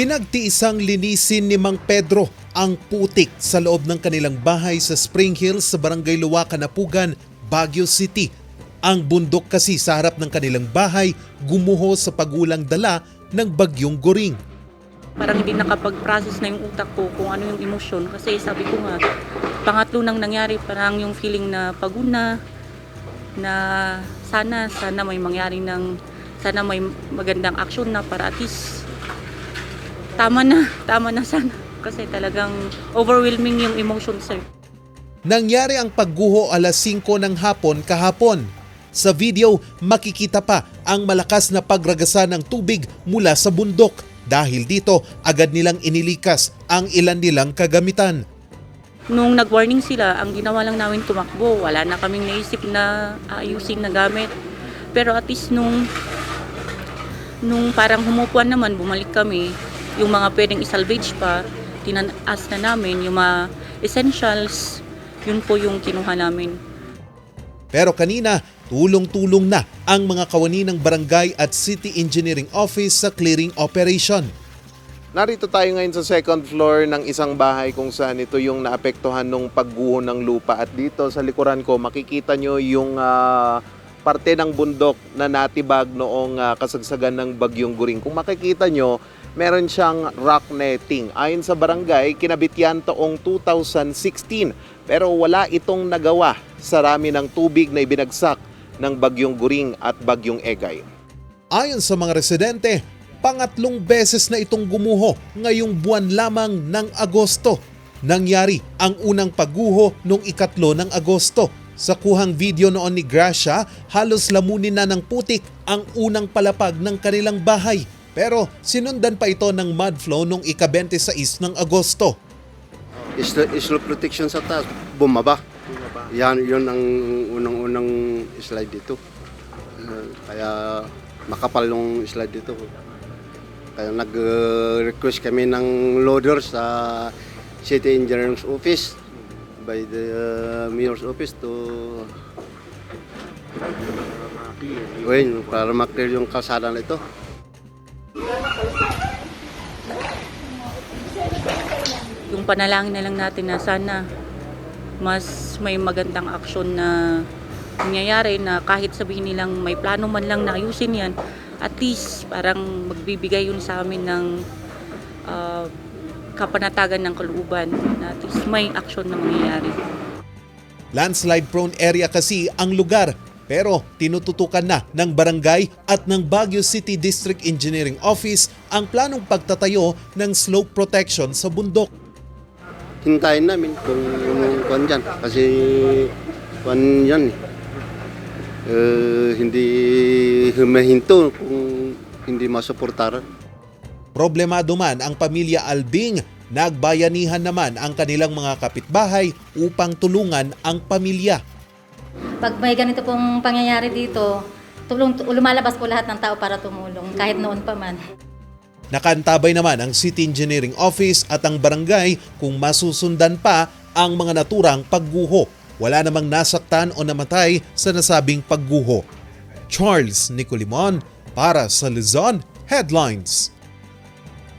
Pinagtiisang linisin ni Mang Pedro ang putik sa loob ng kanilang bahay sa Spring Hills sa Barangay Luwakan, Apugan, Baguio City. Ang bundok kasi sa harap ng kanilang bahay gumuho sa pagulang dala ng bagyong goring. Parang hindi nakapag-process na yung utak ko kung ano yung emosyon. Kasi sabi ko nga, pangatlo nang nangyari, parang yung feeling na pagod na, na sana, sana may mangyari ng, sana may magandang action na para at least tama na, tama na sana. Kasi talagang overwhelming yung emotion sir. Nangyari ang pagguho alas 5 ng hapon kahapon. Sa video, makikita pa ang malakas na pagragasan ng tubig mula sa bundok. Dahil dito, agad nilang inilikas ang ilan nilang kagamitan. Nung nag-warning sila, ang ginawa lang namin tumakbo. Wala na kaming naisip na ayusin na gamit. Pero at least nung, nung parang humupuan naman, bumalik kami, yung mga pwedeng isalvage pa, tinaas na namin, yung mga essentials, yun po yung kinuha namin. Pero kanina, tulong-tulong na ang mga kawani ng barangay at city engineering office sa clearing operation. Narito tayo ngayon sa second floor ng isang bahay kung saan ito yung naapektuhan ng pagguho ng lupa. At dito sa likuran ko, makikita nyo yung ah, parte ng bundok na natibag noong ah, kasagsagan ng bagyong guring. Kung makikita nyo, meron siyang rock netting. Ayon sa barangay, kinabit yan toong 2016. Pero wala itong nagawa sa rami ng tubig na ibinagsak ng bagyong guring at bagyong egay. Ayon sa mga residente, pangatlong beses na itong gumuho ngayong buwan lamang ng Agosto. Nangyari ang unang pagguho noong ikatlo ng Agosto. Sa kuhang video noon ni Gracia, halos lamunin na ng putik ang unang palapag ng kanilang bahay. Pero sinundan pa ito ng mud flow noong ika-26 ng Agosto. Slope, slope protection sa taas, bumaba. Yan, yun ang unang-unang slide dito. Uh, kaya makapal yung slide dito. Kaya nag-request kami ng loader sa City Engineer's Office by the uh, Mayor's Office to Well, para maklear yung kalsada na ito. Yung panalangin na lang natin na sana mas may magandang aksyon na nangyayari na kahit sabihin nilang may plano man lang na ayusin yan, at least parang magbibigay yun sa amin ng ah, kapanatagan ng kalooban na at least may aksyon na mangyayari. Landslide prone area kasi ang lugar pero tinututukan na ng barangay at ng Baguio City District Engineering Office ang planong pagtatayo ng slope protection sa bundok. Hintayin namin kung kung yan kasi kung yan eh. Eh, hindi humahinto kung hindi masuportaran. Problemado man ang pamilya Albing, nagbayanihan naman ang kanilang mga kapitbahay upang tulungan ang pamilya. Pag may ganito pong pangyayari dito, tulong, lumalabas po lahat ng tao para tumulong, kahit noon pa man. Nakantabay naman ang City Engineering Office at ang barangay kung masusundan pa ang mga naturang pagguho. Wala namang nasaktan o namatay sa nasabing pagguho. Charles Nicolimon para sa Luzon Headlines.